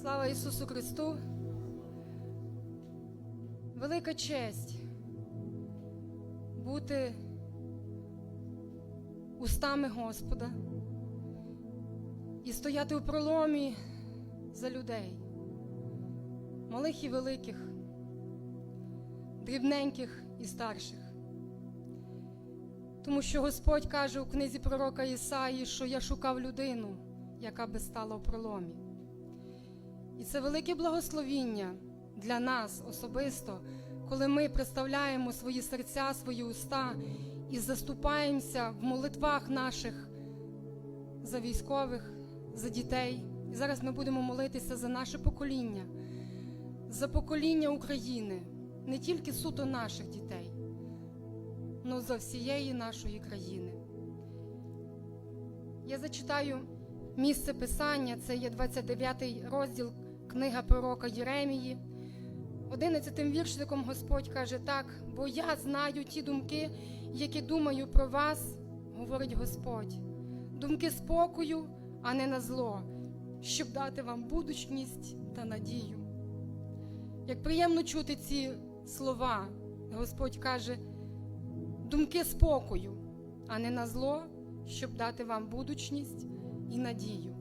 Слава Ісусу Христу! Велика честь бути устами Господа і стояти у проломі за людей, малих і великих, дрібненьких і старших. Тому що Господь каже у книзі пророка Ісаї, що я шукав людину, яка би стала у проломі. І це велике благословіння для нас особисто, коли ми представляємо свої серця, свої уста і заступаємося в молитвах наших за військових, за дітей. І зараз ми будемо молитися за наше покоління, за покоління України, не тільки суто наших дітей, але за всієї нашої країни. Я зачитаю місце писання, це є 29 розділ книга пророка Єремії. 11 віршником Господь каже так, бо я знаю ті думки, які думаю про вас, говорить Господь, думки спокою, а не на зло, щоб дати вам будучність та надію. Як приємно чути ці слова, Господь каже, думки спокою, а не на зло, щоб дати вам будучність і надію.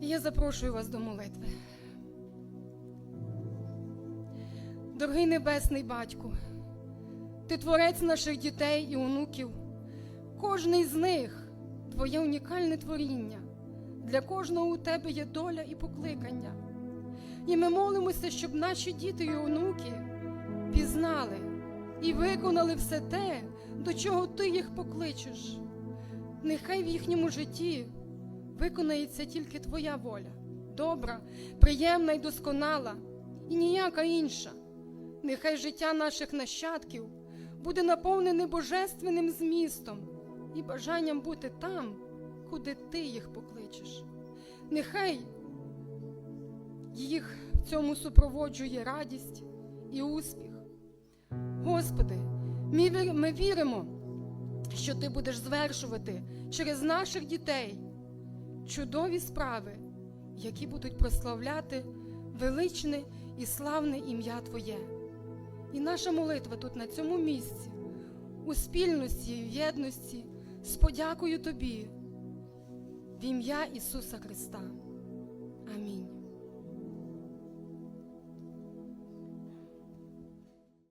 Я запрошую вас до молитви. Дорогий Небесний Батьку, Ти творець наших дітей і онуків. Кожний з них Твоє унікальне творіння. Для кожного у Тебе є доля і покликання. І ми молимося, щоб наші діти і онуки пізнали і виконали все те, до чого Ти їх покличеш. Нехай в їхньому житті виконається тільки Твоя воля, добра, приємна і досконала, і ніяка інша. Нехай життя наших нащадків буде наповнене божественним змістом і бажанням бути там, куди ти їх покличеш. Нехай їх в цьому супроводжує радість і успіх. Господи, ми віримо, що Ти будеш звершувати через наших дітей чудові справи, які будуть прославляти величне і славне ім'я Твоє. І наша молитва тут, на цьому місці, у спільності і в єдності, з подякою Тобі, в ім'я Ісуса Христа.